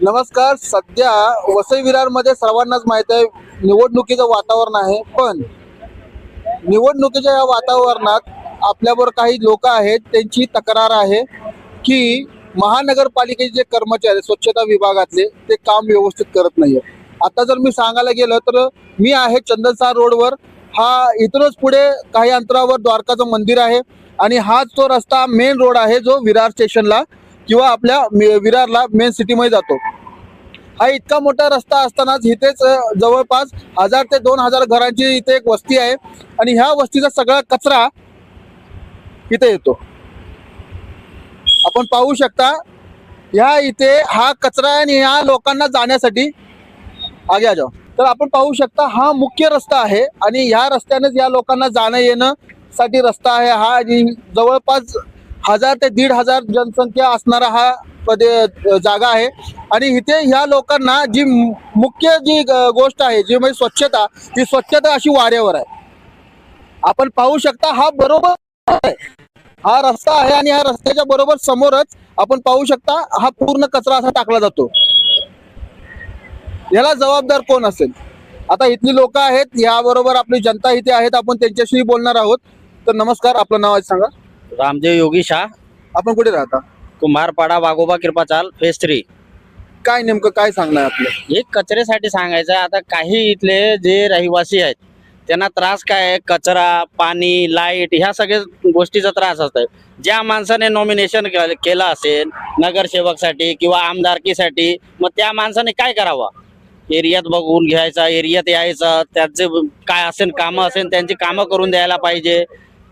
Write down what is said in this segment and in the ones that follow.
नमस्कार सध्या वसई विरारमध्ये सर्वांनाच माहीत आहे निवडणुकीचं वातावरण आहे पण निवडणुकीच्या या वातावरणात आपल्यावर काही लोक आहेत त्यांची तक्रार आहे की महानगरपालिकेचे जे कर्मचारी स्वच्छता विभागातले ते काम व्यवस्थित करत नाहीये आता जर मी सांगायला गेलं तर मी आहे चंदनसार रोडवर. हा इथूनच पुढे काही अंतरावर द्वारकाचं मंदिर आहे आणि हाच तो रस्ता मेन रोड आहे जो विरार स्टेशनला किंवा आपल्या विरारला मेन सिटीमध्ये जातो. हा इतका मोठा रस्ता असतानाच इथेच जवळपास हजार ते दोन हजार घरांची इथे एक वस्ती आहे आणि ह्या वस्तीचा सगळा कचरा इथे येतो. आपण पाहू शकता ह्या इथे हा कचरा आणि ह्या लोकांना जाण्यासाठी आगे आ तर आपण पाहू शकता हा मुख्य रस्ता आहे आणि ह्या रस्त्यानेच या लोकांना जाणं येणं साठी रस्ता आहे हा आणि जवळपास हजार ते दीड हजार जनसंख्या असणारा हा पदे जागा आहे. आणि इथे ह्या लोकांना जी मुख्य जी गोष्ट आहे जी म्हणजे स्वच्छता ती स्वच्छता अशी वाऱ्यावर आहे. आपण पाहू शकता हा बरोबर हा रस्ता आहे आणि ह्या रस्त्याच्या बरोबर समोरच आपण पाहू शकता हा पूर्ण कचरा असा टाकला जातो. याला जबाबदार कोण असेल? आता इथली लोक आहेत याबरोबर आपली जनता इथे आहेत आपण त्यांच्याशी बोलणार आहोत. तर नमस्कार आपलं नाव सांगा. रामदेव योगी शाह. आपण कुठे राहता? कुंभारपाडा वाघोबा कृपाचाल फेज थ्री काय नेमकं काय सांगणार आपलं? हे कचऱ्यासाठी सांगायचं. आता काही इथले जे रहिवासी आहेत त्यांना त्रास काय आहे? कचरा पाणी लाइट ह्या सगळ्या गोष्टीचा त्रास असतोय. ज्या माणसाने नॉमिनेशन केलं असेल नगरसेवकसाठी किंवा आमदारकीसाठी मग त्या माणसाने काय करावं? एरियात बघून घ्यायचा एरियात यायचं त्याचे काय असेल कामं असेल त्यांची कामं करून द्यायला पाहिजे.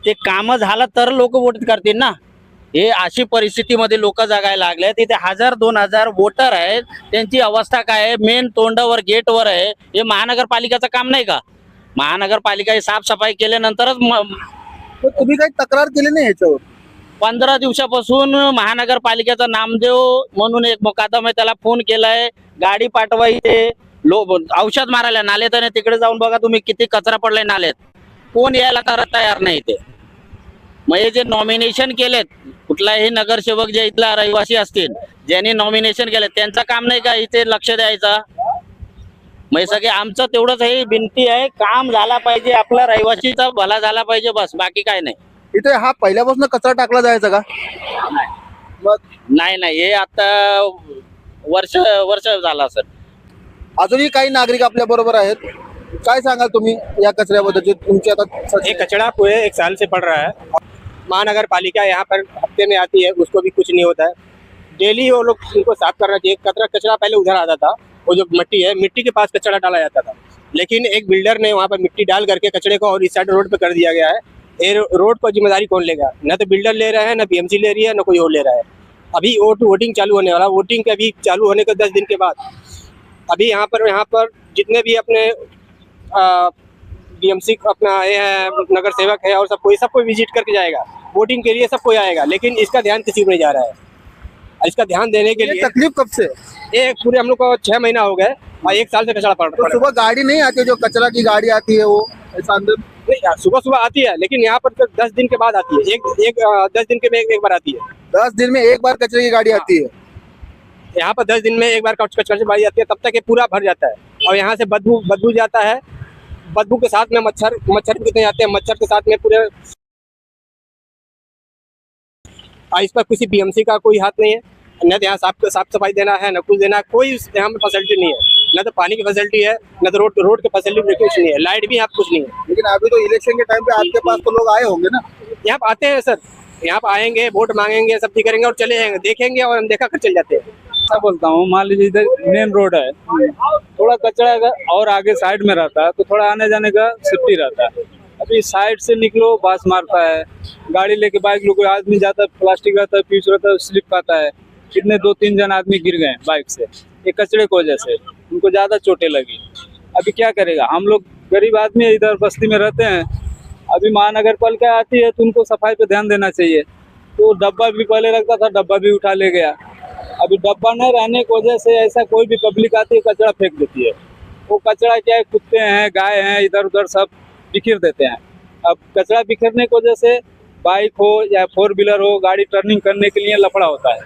ते कामं झालं तर लोक वोट करतील ना? हे अशी परिस्थितीमध्ये लोक जगायला लागले तिथे हजार दोन हजार वोटर आहेत. त्यांची अवस्था काय आहे? मेन तोंडावर गेटवर आहे. हे महानगरपालिकेचं काम नाही का? महानगरपालिका ही साफसफाई केल्यानंतरच तुम्ही काही तक्रार केली नाही याच्यावर? पंधरा दिवसापासून महानगरपालिकेचा नामदेव म्हणून एक मुकादम आहे. त्याला फोन केलाय. गाडी पाठवा इथे. लो औषध मारायला नालेत आणि तिकडे जाऊन बघा तुम्ही किती कचरा पडलाय नालेत. कोण यायला तयार नाही ते मग हे जे नॉमिनेशन केलेत कुठलाही नगरसेवक जे इथला रहिवासी असतील ज्यांनी नॉमिनेशन केले त्यांचं काम नाही का इथे लक्ष द्यायचं? मग सगळे आमचं तेवढंच हे विनंती आहे काम झाला पाहिजे आपला रहिवासीचा भला झाला पाहिजे बस बाकी काय नाही. इथे हा पहिल्यापासून कचरा टाकला जायचा का? मग नाही नाही हे आता वर्ष वर्ष झाला सर अजूनही काही नागरिक आपल्या बरोबर आहेत. काय सांगाल तुम्ही या कचऱ्याबद्दल? जे तुमची आता ये कचरा पूरे एक साल से पड़ रहा है. महानगर पालिका यहाँ पर हफ़्ते में आती है, उसको भी कुछ नहीं होता है। डेली वो लोग उनको साफ़ करना चाहिए। कचरा कचरा पहले उधर आता था, वो जो मिट्टी है, मिट्टी के पास कचरा डाला जाता था। लेकिन एक बिल्डर ने वहाँ पर मिट्टी डाल करके कचरे को और इस साइड रोड पर कर दिया गया है। ये रोड पर ज़िम्मेदारी कौन लेगा? न तो बिल्डर ले रहा है, न बीएमसी ले रही है, न कोई और ले रहा है। अभी वोट, वोटिंग चालू होने वाला, वोटिंग के अभी चालू होने के दस दिन के बाद। अभी यहाँ पर यहाँ पर जितने भी अपने डीएमसी अपना ये है, नगर सेवक है और सब कोई सब कोई विज़िट करके जाएगा। वोटिंग के लिए सब कोई आएगा लेकिन इसका ध्यान किसी को नहीं जा रहा है। इसका ध्यान देने के लिए तकलीफ़ कब से? ये पूरे हम लोग को छह महीना हो गए और एक साल से कचरा पड़ तो पड़ सुबह गाड़ी नहीं आती जो कचरा की गाड़ी आती है वो ऐसा अंदर? सुबह सुबह आती है लेकिन यहाँ पर तो दस दिन के बाद आती है। एक एक दस दिन के में एक, एक बार आती है। दस दिन में एक बार कचरे की गाड़ी आती है? यहाँ पर दस दिन में एक बार कच- कचरा से बारी आती है तब तक ये पूरा भर जाता है। और यहाँ से बदबू बदबू जाता है। बदबू के साथ में मच्छर मच्छर भी कितने जाते हैं मच्छर के साथ में पूरे और इस पर किसी बीएमसी का कोई हाथ नहीं है। न तो यहाँ साफ़ साफ़ सफ़ाई देना है न कुछ देना है कोई यहाँ पे फैसिलिटी नहीं है। न तो पानी की फैसिलिटी है न तो रोड रोड की फैसिलिटी कुछ नहीं है। लाइट भी यहाँ कुछ नहीं है। लेकिन अभी तो इलेक्शन के टाइम पे आपके पास तो लोग आए होंगे ना। यहाँ पे आते हैं सर। यहाँ पे आएँगे वोट मांगेंगे सब चीज़ करेंगे और चले जाएँगे। देखेंगे और अनदेखा कर चले जाते हैं। क्या बोलता हूँ मान लीजिए इधर मेन रोड है। थोड़ा कचरा अगर और आगे साइड में रहता है तो थोड़ा आने जाने का सेफ्टी रहता है। अभी साइड से निकलो, बाँस मारता है। गाड़ी लेके बाइक लोग आदमी जाता है, प्लास्टिक रहता है फ्यूज रहता है, स्लिप खाता है। कितने दो तीन जन आदमी गिर गए बाइक से ये कचड़े की वजह से। उनको ज़्यादा चोटें लगी। अभी क्या करेगा? हम लोग गरीब आदमी इधर बस्ती में रहते हैं। अभी महानगर पालिका आती है तो उनको सफ़ाई पे ध्यान देना चाहिए। तो डब्बा भी पहले रखता था, डब्बा भी उठा ले गया। अभी डब्बा न रहने की वजह से ऐसा कोई भी पब्लिक आती है, कचरा फेंक देती है। वो कचरा क्या है? कुत्ते हैं, गाय हैं इधर उधर सब। बिखेर देते हैं। अब कचरा बिखेरने की वजह से बाइक हो या फोर व्हीलर हो गाड़ी टर्निंग करने के लिए लफड़ा होता है।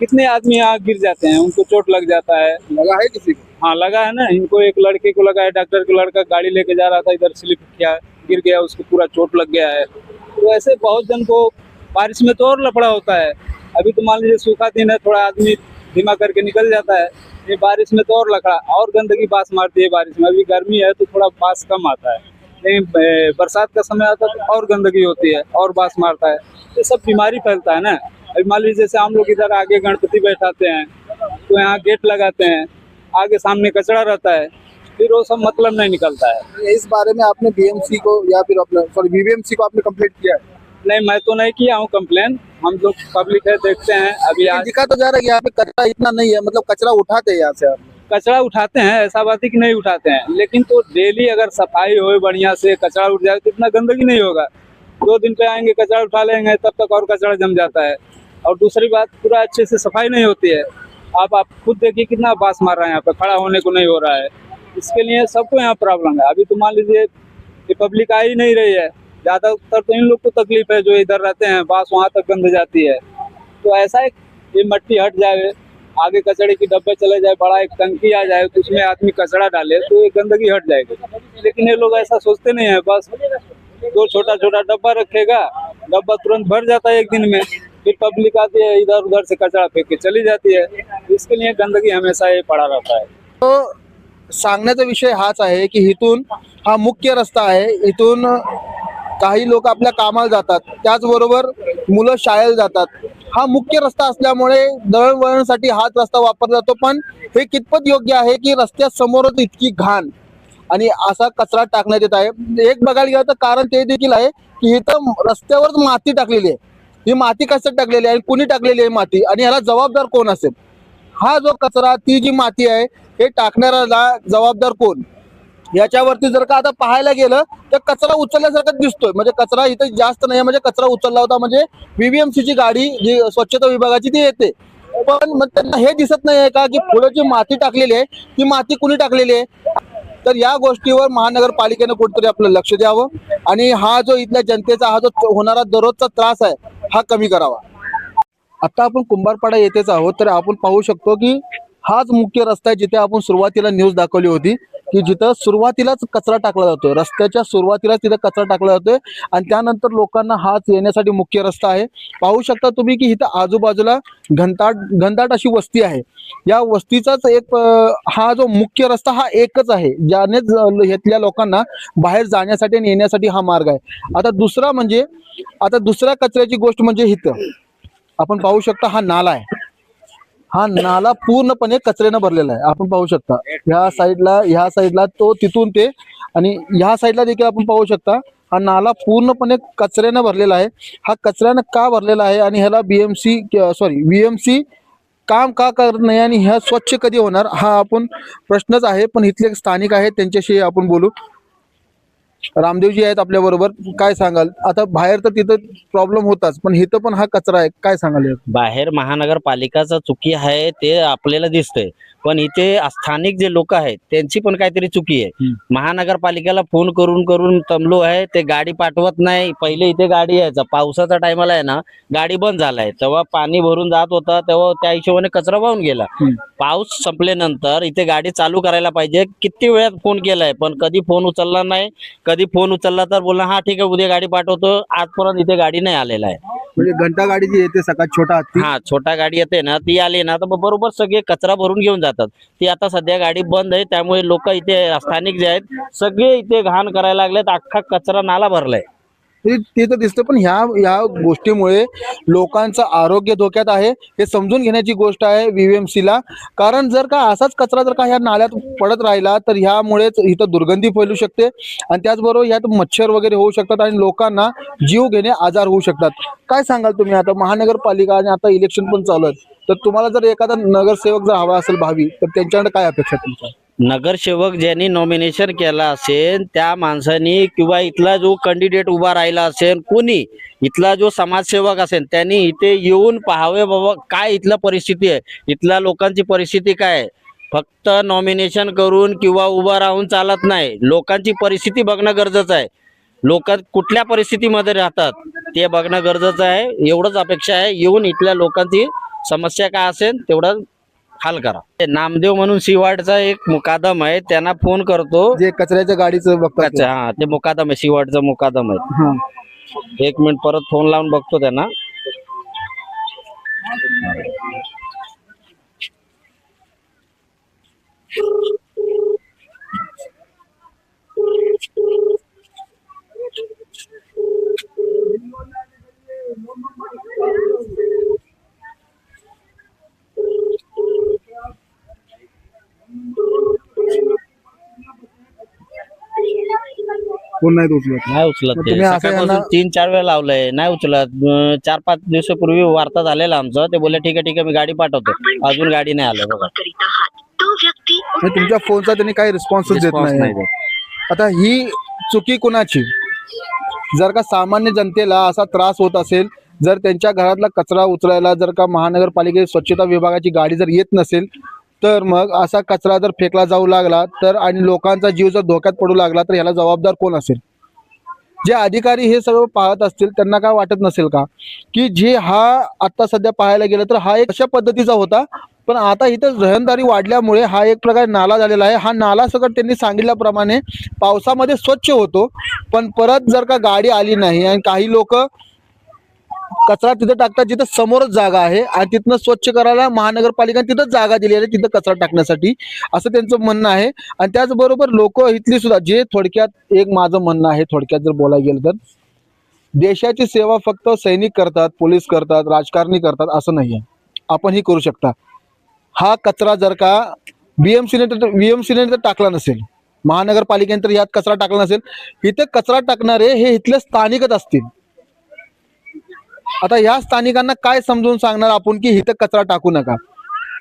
कितने आदमी यहाँ गिर जाते हैं उनको चोट लग जाता है। लगा है किसी को? हाँ लगा है ना इनको एक लड़के को लगा है डॉक्टर को लड़का गाड़ी लेके जा रहा था इधर स्लिप किया गिर गया उसको पूरा चोट लग गया है। तो ऐसे बहुत जन को बारिश में तो और लफड़ा होता है। अभी तो मान लीजिए सूखा दिन है थोड़ा आदमी धीमा करके निकल जाता है ये बारिश में तो और लकड़ा और गंदगी बास मारती है बारिश में। अभी गर्मी है तो थोड़ा बास कम आता है। ए, बरसात का समय आता है तो और गंदगी होती है और बास मारता है। ये सब बीमारी फैलता है ना। अभी मान लीजिए जैसे हम लोग इधर आगे गणपति बैठाते हैं तो यहाँ गेट लगाते हैं आगे सामने कचरा रहता है फिर वो सब मतलब नहीं निकलता है। इस बारे में आपने बीएमसी को या फिर अपने सॉरी बीबीएमसी को आपने कंप्लेंट किया है? नहीं मैं तो नहीं किया हूँ कंप्लेन हम लोग पब्लिक है देखते हैं। अभी आज दिखा तो जा रहा है यहाँ पे कचरा इतना नहीं है मतलब कचरा उठाते हैं यहाँ से आप। कचरा उठाते हैं, ऐसा बात है कि नहीं उठाते हैं। लेकिन तो डेली अगर सफ़ाई हो बढ़िया से, कचरा उठ जाए तो इतना गंदगी नहीं होगा। दो दिन पे आएँगे, कचरा उठा लेंगे, तब तक और कचरा जम जाता है। और दूसरी बात, पूरा अच्छे से सफ़ाई नहीं होती है। आप आप खुद देखिए कितना बास मार रहा है यहाँ पे, खड़ा होने को नहीं हो रहा है। इसके लिए सबको यहाँ प्रॉब्लम है। अभी तो मान लीजिए कि पब्लिक आ ही नहीं रही है। ज़्यादातर तो इन लोग को तकलीफ़ है जो इधर रहते हैं, बास वहाँ तक गंद जाती है। तो ऐसा है ये मट्टी हट जाए आगे कचड़े की डब्बे चले जाए बड़ा एक टंकी आ जाए तो उसमें आदमी कचड़ा डाले तो ये गंदगी हट जाएगी। लेकिन ये लोग ऐसा सोचते नहीं है बस दो छोटा छोटा डब्बा रखेगा डब्बा तुरंत भर जाता है एक दिन में फिर पब्लिक आती है इधर उधर से कचरा फेंक के चली जाती है। इसके लिए गंदगी हमेशा ये पड़ा रहता है। तो सांगण्याचा विषय हाच आहे की इथून हा मुख्य रस्ता आहे इथून काही लोक आपल्या कामाला जातात त्याचबरोबर मुलं शाळेला जातात. हा मुख्य रस्ता असल्यामुळे दळणवळणसाठी हाच रस्ता वापरला जातो पण हे कितपत योग्य आहे की रस्त्यासमोरच इतकी घाण आणि असा कचरा टाकण्यात येत आहे? एक बघायला गेलं तर कारण ते देखील आहे की इथं रस्त्यावरच माती टाकलेली आहे. ही माती कसं टाकलेली आहे कुणी टाकलेली आहे माती? आणि ह्याला जबाबदार कोण असेल? हा जो कचरा ती जी माती आहे हे टाकणाऱ्याला जबाबदार कोण? याच्यावरती जर का आता पाहायला गेलं तर कचरा उचलल्यासारखं दिसतोय. म्हणजे कचरा इथे जास्त नाही म्हणजे कचरा उचलला होता. म्हणजे व्हीव्हीएमसीची ची गाडी जी स्वच्छता विभागाची ती येते. पण मग त्यांना हे दिसत नाही आहे का की पुढे जी माती टाकलेली आहे ती माती कुणी टाकलेली आहे? तर या गोष्टीवर महानगरपालिकेनं कुठेतरी आपलं लक्ष द्यावं. आणि हा जो इथल्या जनतेचा हा जो होणारा दररोजचा त्रास आहे हा कमी करावा. आता आपण कुंभारपाडा येथेच आहोत. तर आपण पाहू शकतो की हाच मुख्य रस्ता आहे जिथे आपण सुरुवातीला न्यूज दाखवली होती. की जिथं सुरुवातीलाच कचरा टाकला जातो रस्त्याच्या सुरुवातीलाच तिथं कचरा टाकला जातोय आणि त्यानंतर लोकांना हाच येण्यासाठी मुख्य रस्ता आहे. पाहू शकता तुम्ही की इथं आजूबाजूला घनताट घनदाट अशी वस्ती आहे. या वस्तीचाच एक हा जो मुख्य रस्ता हा एकच आहे. ज्याने घेतल्या लोकांना बाहेर जाण्यासाठी आणि येण्यासाठी हा मार्ग आहे. आता दुसरा म्हणजे आता दुसऱ्या कचऱ्याची गोष्ट म्हणजे इथं. आपण पाहू शकता हा नाला आहे. हा नाला पूर्णपणे कचऱ्यानं भरलेला आहे. आपण पाहू शकता. ह्या साईडला ह्या साईडला तो तिथून ते आणि ह्या साईडला देखील आपण पाहू शकता. हा नाला पूर्णपणे कचऱ्यानं भरलेला आहे. हा कचऱ्यानं का भरलेला आहे आणि ह्याला बीएमसी सॉरी बीएमसी काम का करत नाही आणि ह्या स्वच्छ कधी होणार हा आपण प्रश्नच आहे. पण इथले एक स्थानिक आहेत त्यांच्याशी आपण बोलू. रामदेवजी आहेत आपल्या बरोबर. काय सांगाल? आता बाहेर तर तिथं प्रॉब्लेम होताच पण इथं पण हा कचरा आहे. काय सांगाल यात? बाहेर महानगरपालिकाचा चुकी आहे ते आपल्याला दिसतंय. पण इथे स्थानिक जे लोक आहेत त्यांची पण काहीतरी चुकी आहे. हम्म. महानगरपालिकेला फोन करून करून तमलो आहे. ते गाडी पाठवत नाही. पहिले इथे गाडी यायचा. पावसाच्या टायमाला आहे ना गाडी बंद झालाय. तेव्हा पाणी भरून जात होता तेव्हा त्या हिशोबाने कचरा वाहून गेला. हम्म. पाऊस संपल्यानंतर इथे गाडी चालू करायला पाहिजे. किती वेळात फोन केलाय पण कधी फोन उचलला नाही कधी फोन उचलला तर बोलला हा ठीक आहे उद्या गाडी पाठवतो. आजपर्यंत इथे गाडी नाही आलेला आहे. म्हणजे घंटा गाडी जी येते सकाळ छोटा हत्ती हा छोटा गाडी येते ना ती आली ना तर मग बरोबर सगळे कचरा भरून घेऊन जातात. ती आता सध्या गाडी बंद आहे त्यामुळे लोक इथे स्थानिक जे आहेत सगळे इथे घाण करायला लागलेत अख्खा कचरा नाला भरलाय. ते तर दिसतं पण ह्या ह्या गोष्टीमुळे लोकांचं आरोग्य धोक्यात आहे. हे समजून घेण्याची गोष्ट आहे VVMC ला कारण जर का असाच कचरा जर का ह्या नाल्यात पडत राहिला तर ह्यामुळेच इथं दुर्गंधी फैलू शकते. आणि त्याचबरोबर यात मच्छर वगैरे होऊ शकतात आणि लोकांना जीव घेणे आजार होऊ शकतात. काय सांगाल तुम्ही आता? महानगरपालिका आणि आता इलेक्शन पण चालू आहेत. तर तुम्हाला जर एखादा नगरसेवक जर हवा असेल भावी तर त्यांच्याकडे काय अपेक्षा तुमच्या? नगरसेवक ज्यांनी नॉमिनेशन केलं असेल त्या माणसानी किंवा इथला जो कॅन्डिडेट उभा राहिला असेल कोणी? इथला जो समाजसेवक असेल त्यांनी इथे येऊन पाहावे बाबा काय इथला परिस्थिती आहे? इथल्या लोकांची परिस्थिती काय आहे? फक्त नॉमिनेशन करून किंवा उभा राहून चालत नाही. लोकांची परिस्थिती बघणं गरजेचं आहे. लोक कुठल्या परिस्थितीमध्ये राहतात ते बघणं गरजेचं आहे. एवढंच अपेक्षा आहे. येऊन इथल्या लोकांची समस्या काय असेल तेवढं हल करा ते नामदेव म्हणून सिवाडचा एक मुकादम आहे त्यांना फोन करतो जे कचऱ्याच्या गाडीचं बघतात ते. अच्छा, हा ते मुकादम आहे सिवाडचं मुकादम आहे हा. एक मिनिट परत फोन लावून बघतो त्यांना कोण नाही उचलत? नाही उचलत मग ते. तुम्ही असं सकाळपासून यांना- तीन चार वेळा लावलंय नाही उचलत. अं, चार पाच दिवसापूर्वी वार्ता झालेला आमचं. ते बोलले ठीक आहे ठीक आहे मी गाडी पाठवतो. अजून गाडी नाही आलं बघा. करीत आहात तो व्यक्ती म्हणजे तुमच्या फोनचा त्यांनी काही रिस्पॉन्सच देत Response नाही. नाही देत. आता ही चुकी कुणाची? जर का सामान्य जनतेला असा त्रास होत असेल जर त्यांच्या घरातला कचरा उचलायला जर का महानगरपालिकेची स्वच्छता विभागाची गाडी जर येत नसेल तर मग असा कचरा जर फेकला जाऊ लागला तर आणि लोकांचा जीव जर धोक्यात पडू लागला तर ह्याला जबाबदार कोण असेल? जे अधिकारी हे सगळं पाहत असतील त्यांना काय वाटत नसेल का? की जे हा आता सध्या पाहायला गेलं तर हा एक अशा पद्धतीचा होता पण आता इथं रहनदारी वाढल्यामुळे हा एक प्रकारे नाला झालेला आहे. हा नाला सगळं त्यांनी सांगितल्याप्रमाणे पावसामध्ये स्वच्छ होतो पण परत जर का गाडी आली नाही आणि काही लोक कचरा तिथं टाकतात जिथं समोरच जागा आहे आणि तिथनं स्वच्छ करायला महानगरपालिकेने तिथं जागा दिली आहे तिथं कचरा टाकण्यासाठी. असं त्यांचं म्हणणं आहे. आणि त्याचबरोबर लोक इथली सुद्धा जे थोडक्यात एक माझं म्हणणं आहे थोडक्यात जर बोलायला गेलं तर देशाची सेवा फक्त सैनिक करतात पोलीस करतात राजकारणी करतात असं नाही आहे आपणही करू शकता. हा कचरा जर का बीएमसीने तर बीएमसीने तर टाकला नसेल महानगरपालिकेने तर यात कचरा टाकला नसेल इथे कचरा टाकणारे हे इथले स्थानिकच असतील. आता या स्थानिकांना काय समजून सांगणार आपण की इथं कचरा टाकू नका?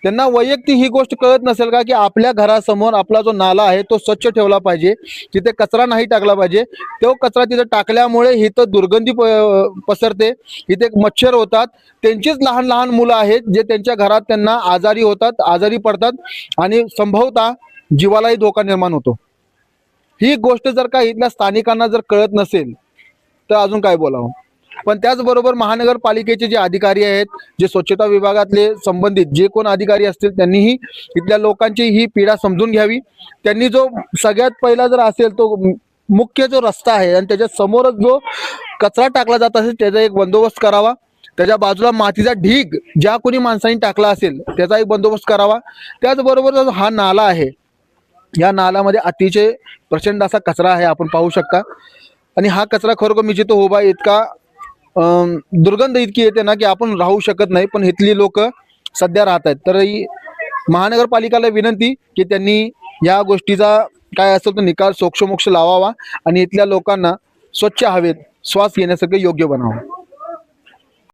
त्यांना वैयक्तिक ही गोष्ट कळत नसेल का की आपल्या घरासमोर आपला जो नाला आहे तो स्वच्छ ठेवला पाहिजे तिथे कचरा नाही टाकला पाहिजे तो कचरा तिथे टाकल्यामुळे इथं दुर्गंधी प- पसरते इथे मच्छर होतात. त्यांचीच लहान लहान मुलं आहेत जे त्यांच्या घरात त्यांना आजारी होतात आजारी पडतात आणि संभवता जीवालाही धोका निर्माण होतो. ही गोष्ट जर का इथल्या स्थानिकांना जर कळत नसेल तर अजून काय बोलावं? पण त्याचबरोबर महानगरपालिकेचे जे अधिकारी आहेत जे स्वच्छता विभागातले संबंधित जे कोण अधिकारी असतील त्यांनीही इथल्या लोकांची ही पीडा समजून घ्यावी. त्यांनी जो सगळ्यात पहिला जर असेल तो मुख्य जो रस्ता आहे आणि त्याच्या समोरच जो कचरा टाकला जात असेल त्याचा एक बंदोबस्त करावा. त्याच्या बाजूला मातीचा ढीग ज्या कोणी माणसांनी टाकला असेल त्याचा एक बंदोबस्त करावा. त्याचबरोबर जो हा नाला आहे या नाल्यामध्ये अतिशय प्रचंड असा कचरा आहे आपण पाहू शकता. आणि हा कचरा खरोखर मी जिथं उभा आहे इतका दुर्गंध इतकी येते ना की आपण राहू शकत नाही पण इथली लोक सध्या राहत आहेत. तर महानगरपालिकाला विनंती की त्यांनी या गोष्टीचा काय असेल तो निकाल सोक्षमोक्ष लावावा आणि इथल्या लोकांना स्वच्छ हवेत श्वास घेण्यासाठी योग्य बनावं.